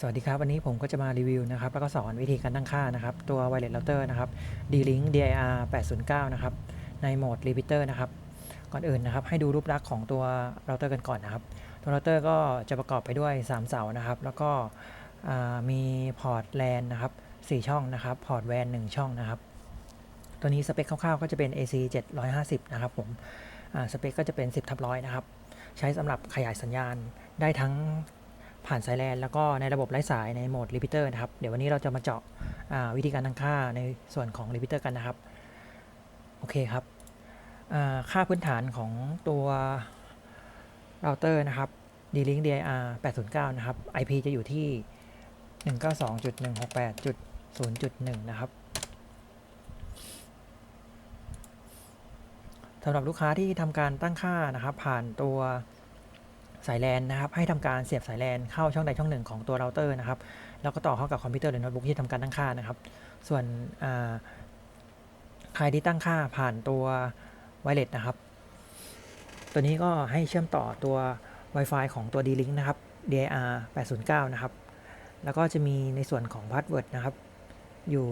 สวัสดีครับ วันนี้ผมก็จะมารีวิวนะครับ แล้วก็สอนวิธีการตั้งค่านะครับ ตัว Wireless Router นะครับ D-Link DIR 809 นะครับ ในโหมด Repeater นะครับ ก่อนอื่นนะครับ ให้ดูรูปลักษณ์ของตัวเราเตอร์กันก่อนนะครับ ตัวเราเตอร์ก็จะประกอบไปด้วย 3 เสานะครับ แล้วก็มีพอร์ต LAN นะครับ 4 ช่องนะครับ พอร์ต WAN 1ช่องนะครับ ตัวนี้สเปคคร่าวๆ ก็จะเป็น AC 750 นะครับผมสเปคก็จะเป็น 10ทับร้อยนะครับ ใช้สำหรับขยายสัญญาณได้ทั้ง ผ่านสายแลนแล้วก็ในระบบไร้สายในโหมด Repeater นะครับ เดี๋ยววันนี้เราจะมาเจาะาวิธีการตั้งค่าในส่วนของ Repeater กันนะครับ โอเคครับค่าพื้นฐานของตัวเราเตอร์นะครับ D-Link DIR 809 นะครับ IP จะอยู่ที่ 192.168.0.1 นะครับสำหรับลูกค้าที่ทำการตั้งค่านะครับ ผ่านตัว สายแลนนะครับ ให้ทำการเสียบสายแลนเข้าช่องใดช่องหนึ่งของตัวเราเตอร์นะครับ แล้วก็ต่อเข้ากับคอมพิวเตอร์หรือโน้ตบุ๊กที่ทำการตั้งค่านะครับ ส่วนใครที่ตั้งค่าผ่านตัวไวเลสนะครับ ตัวนี้ก็ให้เชื่อมต่อตัว Wi-Fi ของตัว D-Link นะครับ DIR 809 นะครับ แล้วก็จะมีในส่วนของพาสเวิร์ดนะครับ อยู่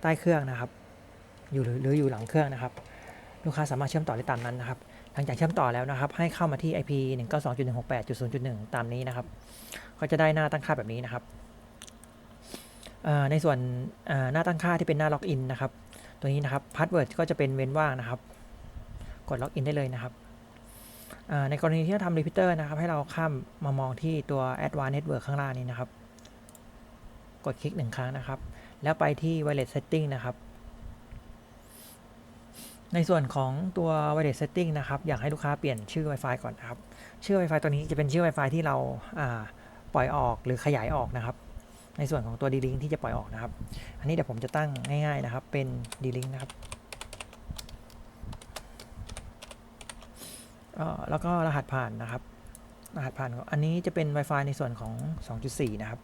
ใต้เครื่องนะครับ อยู่หรืออยู่หลังเครื่องนะครับ ลูกค้าสามารถเชื่อมต่อได้ตามนั้นนะครับ ลังจากเชื่อมต่อแล้วนะครับ ให้เข้ามาที่ IP 192.168.0.1 ตามนี้นะครับ ก็จะได้หน้าตั้งค่าแบบนี้นะครับ ในส่วนหน้าตั้งค่าที่เป็นหน้าล็อกอินนะครับ ตัวนี้นะครับพาสเวิร์ดก็จะเป็นเว้นว่างนะครับ กดล็อกอินได้เลยนะครับ ในกรณีที่จะทำรีพิเตอร์นะครับ ให้เราข้ามมามองที่ตัว Advanced Network ข้างล่างนี้นะครับ กดคลิกหนึ่งครั้งนะครับ แล้วไปที่ Wireless Setting นะครับ ในส่วนของตัว Wireless Setting นะครับ อยากให้ลูกค้าเปลี่ยนชื่อ Wi-Fi ก่อนนะครับ ชื่อ Wi-Fi ตัวนี้จะเป็นชื่อ Wi-Fi ที่เราาปล่อยออกหรือขยายออกนะครับ ในส่วนของตัว D-Link ที่จะปล่อยออกนะครับ อันนี้เดี๋ยวผมจะตั้งง่ายๆนะครับ เป็น D-Link นะครับแล้วก็รหัสผ่านนะครับ รหัสผ่านอันนี้จะเป็น Wi-Fi ในส่วนของ 2.4 นะครับ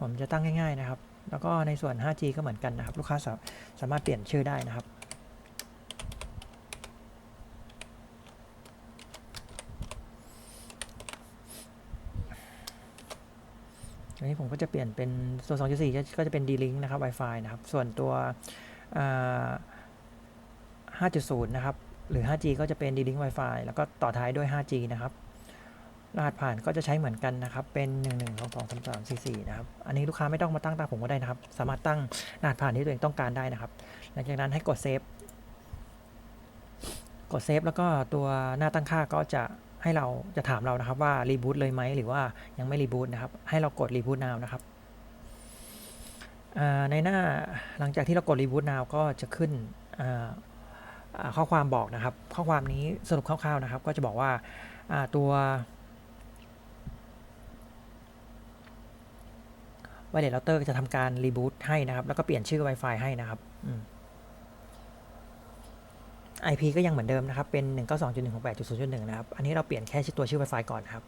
ผมจะตั้งง่ายๆนะครับ แล้วก็ในส่วน 5G ก็เหมือนกันนะครับ ลูกค้าสามารถเปลี่ยนชื่อได้นะครับอันนี้ผมก็จะเปลี่ยนเป็นส่วน 2.4 ก็จะเป็น D-Link นะครับ Wi-Fi นะครับ ส่วนตัว 5.0 นะครับ หรือ 5G ก็จะเป็น D-Link Wi-Fi แล้วก็ต่อท้ายด้วย 5G นะครับ รหัสผ่านก็จะใช้เหมือนกันนะครับ เป็น 1 1 2 2 3 3 4 4 นะครับ อันนี้ลูกค้าไม่ต้องมาตั้งตามผมก็ได้นะครับ สามารถตั้งรหัสผ่านที่ตัวเองต้องการได้นะครับ หลังจากนั้นให้กดเซฟ กดเซฟแล้วก็ตัวหน้าตั้งค่าก็จะให้เราจะถามเรานะครับว่ารีบูตเลยไหมหรือว่ายังไม่รีบูตนะครับ ให้เรากดรีบูต now นะครับ ในหน้าหลังจากที่เรากดรีบูต now ก็จะขึ้นข้อความบอกนะครับ ข้อความนี้สรุปคร่าวๆนะครับ ก็จะบอกว่าตัว ไวเลสเราเตอร์จะทำการรีบูตให้นะครับ แล้วก็เปลี่ยนชื่อ Wi-Fi ให้นะครับอ IP ก็ยังเหมือนเดิมนะครับ เป็น 192.168.0.1 นะครับ อันนี้เราเปลี่ยนแค่ชื่อตัวชื่อ Wi-Fi ก่อนนะครับ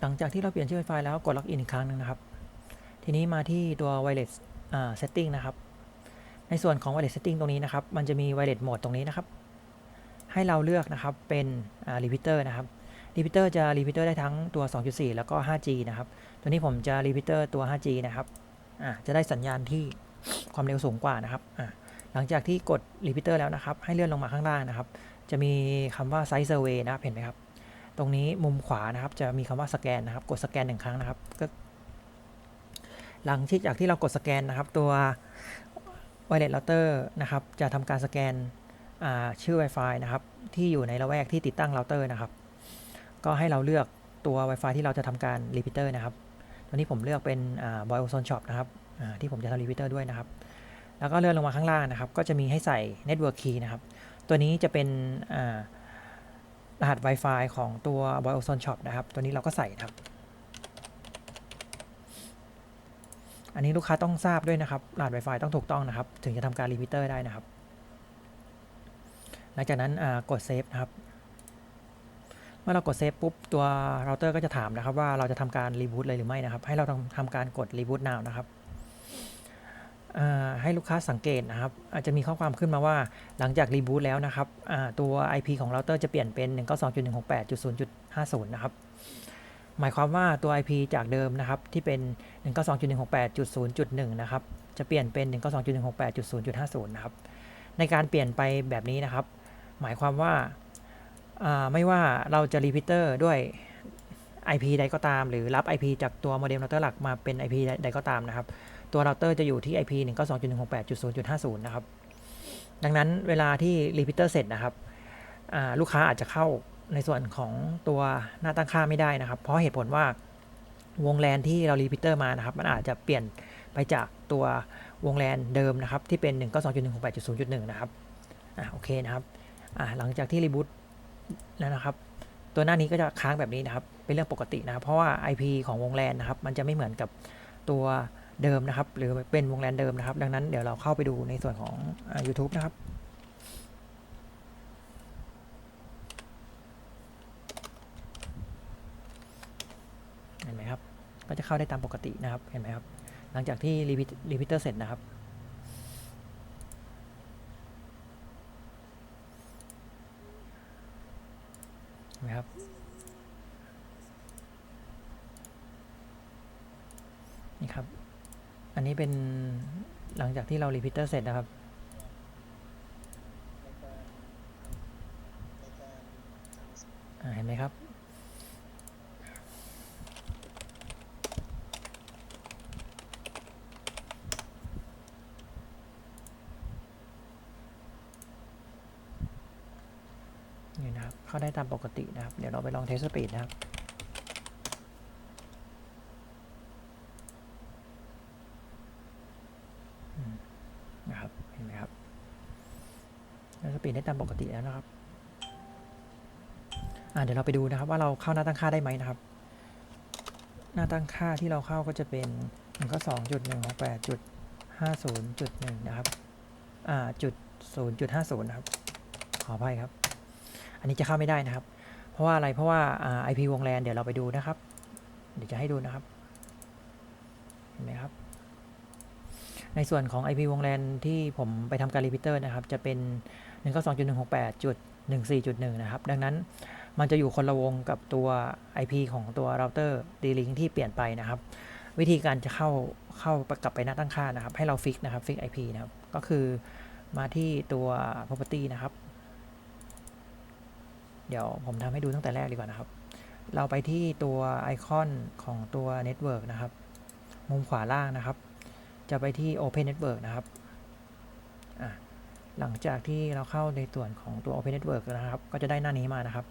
หลังจากที่เราเปลี่ยนชื่อ Wi-Fi แล้วกดล็อกอินอีกครั้งหนึงนะครับ ทีนี้มาที่ตัว Wireless อ่า Setting นะครับ ในส่วนของ Wireless Setting ตรงนี้นะครับ มันจะมี Wireless Mode ตรงนี้นะครับ ให้เราเลือกนะครับเป็น Repeater นะครับ Repeater จะ Repeater ได้ทั้งตัว 2.4 แล้วก็ 5G นะครับ ตัวนี้ผมจะ Repeater ตัว 5G นะครับจะได้สัญญาณที่ความเร็วสูงกว่านะครับ หลังจากที่กด Repeater แล้วนะครับ ให้เลื่อนลงมาข้างล่างนะครับ จะมีคำว่า Site Survey นะครับ เห็นไหมครับ ตรงนี้มุมขวานะครับ จะมีคำว่าสแกนนะครับ กดสแกนหนึ่งครั้งนะครับ ก็ หลังจากที่เรากดสแกนนะครับ ตัว Wireless Router นะครับ จะทำการสแกนชื่อ Wi-Fi นะครับ ที่อยู่ในละแวกที่ติดตั้งเราเตอร์นะครับ ก็ให้เราเลือกตัว Wi-Fi ที่เราจะทำการ repeater นะครับตัวนี้ผมเลือกเป็นบอ่า Boy Ozone Shop นะครับที่ผมจะทำ repeater ด้วยนะครับ แล้วก็เลื่อนลงมาข้างล่างนะครับ ก็จะมีให้ใส่ network key นะครับ ตัวนี้จะเป็นรหัส Wi-Fi ของตัว Boy o z o n Shop นะครับ ตัวนี้เราก็ใส่ครับ อันนี้ลูกค้าต้องทราบด้วยนะครับรหัส Wi-Fi ต้องถูกต้องนะครับ ถึงจะทำการ repeater ได้นะครับ หลังจากนั้นกดเซฟนะครับ เมื่อเรากดเซฟปุ๊บตัวเราเตอร์ก็จะถามนะครับ ว่าเราจะทำการรีบูตเลยหรือไม่นะครับ ให้เราทำทำการกดรีบูต now นะครับให้ลูกค้าสังเกตนะครับ อาจจะมีข้อความขึ้นมาว่าหลังจากรีบูตแล้วนะครับตัว IP ของเราเตอร์จะเปลี่ยนเป็น 192.168.0.50 นะครับ หมายความว่าตัว IP จากเดิมนะครับ ที่เป็น 192.168.0.1 นะครับ จะเปลี่ยนเป็น 192.168.0.50 นะครับ ในการเปลี่ยนไปแบบนี้นะครับ หมายความว่าาไม่ว่าเราจะรีพิเตอร์ด้วย IP ใดก็ตาม หรือรับ IP จากตัวโมเด็มเราเตอร์หลักมาเป็น IP ใดก็ตามนะครับ ตัวเราเตอร์จะอยู่ที่ IP 192.168.0.50 นะครับ ดังนั้นเวลาที่รีพิเตอร์เสร็จนะครับลูกค้าอาจจะเข้า ในส่วนของตัวหน้าตั้งค่าไม่ได้นะครับ เพราะเหตุผลว่าวงแลนที่เรารีพิเตอร์มานะครับ มันอาจจะเปลี่ยนไปจากตัววงแลนเดิมนะครับ ที่เป็น 192.168.0.1 นะครับอ่าโอเคนะครับอ่าหลังจากที่รีบูตแล้วนะครับ ตัวหน้านี้ก็จะค้างแบบนี้นะครับ เป็นเรื่องปกตินะครับ เพราะว่า IP ของวงแลนนะครับ มันจะไม่เหมือนกับตัวเดิมนะครับ หรือเป็นวงแลนเดิมนะครับ ดังนั้นเดี๋ยวเราเข้าไปดูในส่วนของอ่า YouTube นะครับ เห็นไหมครับ ก็จะเข้าได้ตามปกตินะครับ เห็นไหมครับ หลังจากที่รีพิรีพิเตอร์เสร็จนะครับ เห็นไหมครับ นี่ครับ อันนี้เป็นหลังจากที่เรารีพิเตอร์เสร็จนะครับเห็นไหมครับี่นะครับ เข้าได้ตามปกตินะครับ เดี๋ยวเราไปลองเทสสปีดนะครับนะครับ เห็นไหมครับเทสสปีดได้ตามปกติแล้วนะครับเดี๋ยวเราไปดูนะครับว่าเราเข้าหน้าตั้งค่าได้ไหมนะครับ หน้าตั้งค่าที่เราเข้าก็จะเป็นหนึ่งก็สองจุดหนึ่งหกแปดจุดห้าศูนย์จุดหนึ่งนะครับ อ่าจุดศูนย์จุดห้าศูนย์นะครับ ขออภัยครับ นนี้จะเข้าไม่ได้นะครับ เพราะว่าอะไรเพราะว่าอ่า IP วงแลนเดี๋ยวเราไปดูนะครับ เดี๋ยวจะให้ดูนะครับเห็นไหมครับ ในส่วนของ IP วงแลนที่ผมไปทำการรีพิเตอร์นะครับ จะเป็น 192.168.14.1 นะครับ ดังนั้นมันจะอยู่คนละวงกับตัว IP ของตัวเราเตอร์ D-Link ที่เปลี่ยนไปนะครับ วิธีการจะเข้าเข้ากลับไปหน้าตั้งค่านะครับ ให้เราฟิกนะครับฟิก IP นะครับ ก็คือมาที่ตัว property นะครับ เดี๋ยวผมทำให้ดูตั้งแต่แรกดีกว่านะครับ เราไปที่ตัวไอคอนของตัว Network นะครับ มุมขวาล่างนะครับ จะไปที่ Open Network นะครับหลังจากที่เราเข้าในส่วนของตัว Open Network นะครับ ก็จะได้หน้านี้มานะครับ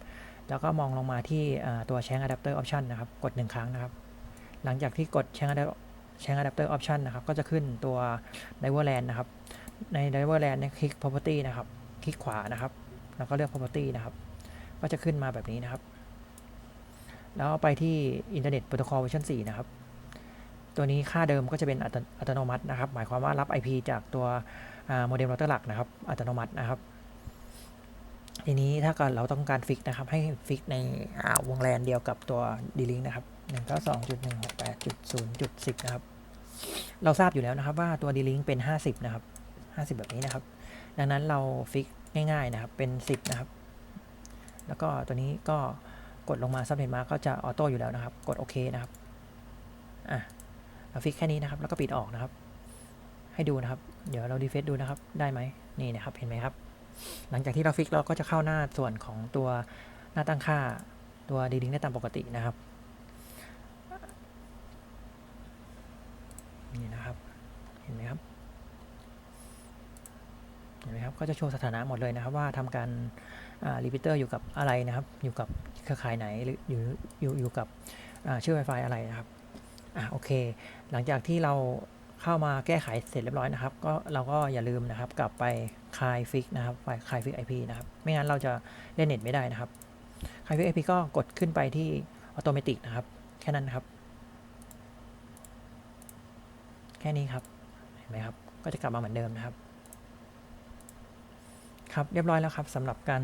แล้วก็มองลงมาที่ตัว Change Adapter Option นะครับ กด 1 ครั้งนะครับ หลังจากที่กด Change Adapter Change Adapter Option นะครับ ก็จะขึ้นตัว Diverland นะครับ ใน Diverland เนี่ยคลิก Property นะครับ คลิกขวานะครับ แล้วก็เลือก Property นะครับ ก็จะขึ้นมาแบบนี้นะครับ แล้วไปที่ Internet Protocol Version 4นะครับ ตัวนี้ค่าเดิมก็จะเป็นอัตอัตโนมัตินะครับ หมายความว่ารับ IP จากตัวโมเด็มเราเตอร์หลักนะครับ อัตโนมัตินะครับ ทีนี้ถ้าเกิดเราต้องการฟิกนะครับ ให้ฟิกในวงแลนเดียวกับตัว D-Link นะครับ192.168.0.10 นะครับ เราทราบอยู่แล้วนะครับว่าตัว D-Link เป็น 50 นะครับ 50 แบบนี้นะครับ ดังนั้นเราฟิกง่ายๆนะครับ เป็น 10 นะครับ แล้วก็ตัวนี้ก็กดลงมาซับเน็ตมาก็จะออโต้อยู่แล้วนะครับ กดโอเคนะครับอะเราฟิกแค่นี้นะครับ แล้วก็ปิดออกนะครับ ให้ดูนะครับ เดี๋ยวเราดีเฟซดูนะครับ ได้ไหมนี่นะครับ เห็นไหมครับ หลังจากที่เราฟิกเราก็จะเข้าหน้าส่วนของตัวหน้าตั้งค่าตัวดีลิงได้ตามปกตินะครับนี่นะครับ เห็นไหมครับ เห็นไหมครับก็จะโชว์สถานะหมดเลยนะครับ ว่าทำการรีพิเตอร์อยู่กับอะไรนะครับ อยู่กับเครือข่ายไหนหรืออยู่อยู่อยู่กับชื่อ Wi-Fi อะไรนะครับอะโอเค หลังจากที่เราเข้ามาแก้ไขเสร็จเรียบร้อยนะครับ ก็เราก็อย่าลืมนะครับ กลับไปคลายฟิกนะครับไปคลายฟิก IP นะครับ ไม่งั้นเราจะเล่นเน็ตไม่ได้นะครับคลายฟิก IP ก็กดขึ้นไปที่ออโตเมตินะครับ แค่นั้นครับ แค่นี้ครับ เห็นไหมครับ ก็จะกลับมาเหมือนเดิมนะครับ ครับเรียบร้อยแล้วครับสำหรับการ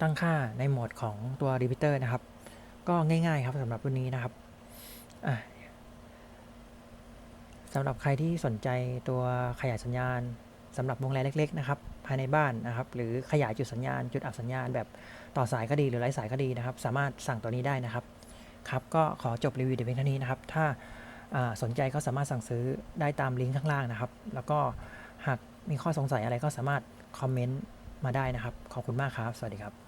ตั้งค่าในโหมดของตัว repeater นะครับ ก็ง่ายๆครับสำหรับรุ่นนี้นะครับสำหรับใครที่สนใจตัวขยายสัญญาณสำหรับวงแรเล็ก ๆ นะครับ ภายในบ้านนะครับ หรือขยายจุดสัญญาณ จุดอับสัญญาณแบบต่อสายก็ดีหรือไร้สายก็ดีนะครับ สามารถสั่งตัวนี้ได้นะครับครับก็ขอจบรีวิวแต่เพียงเท่านี้นะครับ ถ้าสนใจก็สามารถสั่งซื้อได้ตามลิงก์ข้างล่างนะครับ แล้วก็หากมีข้อสงสัยอะไรก็สามารถ คอมเมนต์มาได้นะครับ ขอบคุณมากครับ สวัสดีครับ